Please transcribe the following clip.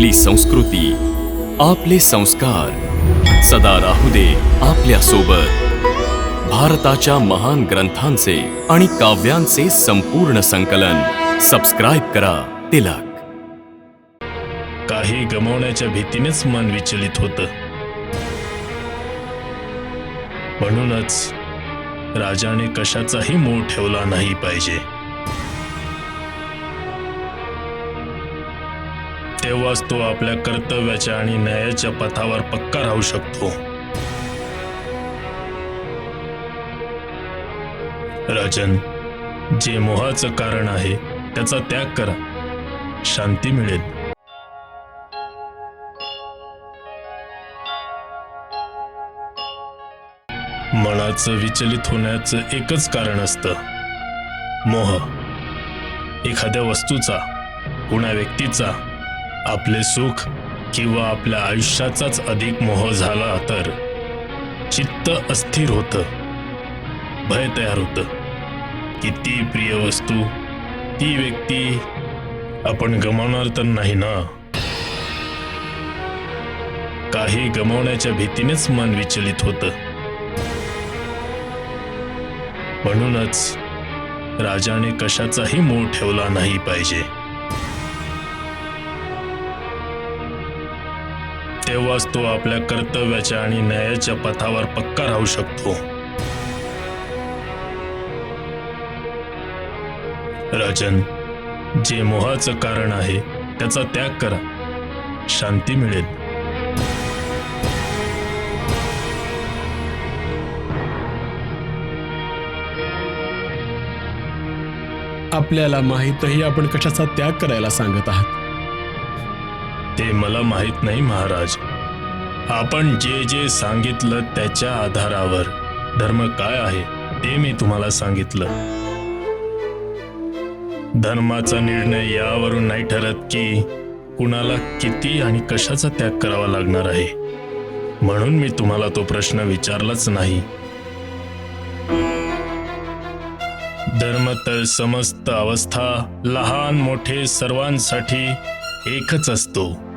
आपली संस्कृती आपले संस्कार. सदा राहू दे आपल्यासोबत भारताच्या महान ग्रंथांचे आणि काव्यांचे संपूर्ण संकलन. सबस्क्राईब करा तिलक. काही गमावण्याच्या भीतीनेच मन विचलित होतं. म्हणूनच राजाने कशाचाही मूळ ठेवला नाही पाहिजे. तेव्हाच तो आपल्या कर्तव्याच्या आणि न्यायाच्या पथावर पक्का राहू शकतो. राजन जे मोहाचं कारण आहे त्याचा त्याग करा. शांती मिळेल. मनाचं विचलित होण्याचं एकच कारण असतं. मोह. एखाद्या वस्तूचा कुणा व्यक्तीचा आपले सुख किंवा आपल्या आयुष्याचाच अधिक मोह झाला तर चित्त अस्थिर होतं. भय तयार होतं. की ती प्रिय वस्तू ती व्यक्ती आपण गमावणार तर नाही ना? काही गमावण्याच्या भीतीनेच मन विचलित होतं. म्हणूनच राजाने कशाचाही मोह ठेवला नाही पाहिजे. तेव्हाच तो आपल्या कर्तव्याच्या आणि न्यायाच्या पथावर पक्का राहू शकतो. राजन जे मोहाचं कारण आहे त्याचा त्याग करा. शांती मिळेल. आपल्याला माहीतही आपण कशाचा त्याग करायला सांगत आहात? ते मला माहीत नाही महाराज. आपण जे जे सांगितलं त्याच्या आधारावर. धर्म काय आहे ते मी तुम्हाला सांगितलं. धर्माचा निर्णय यावरून नाही ठरत की कुणाला किती आणि कशाचा त्याग करावा लागणार आहे. म्हणून मी तुम्हाला तो प्रश्न विचारलाच नाही. धर्म तर समस्त अवस्था लहान मोठे सर्वांसाठी एकच असतो.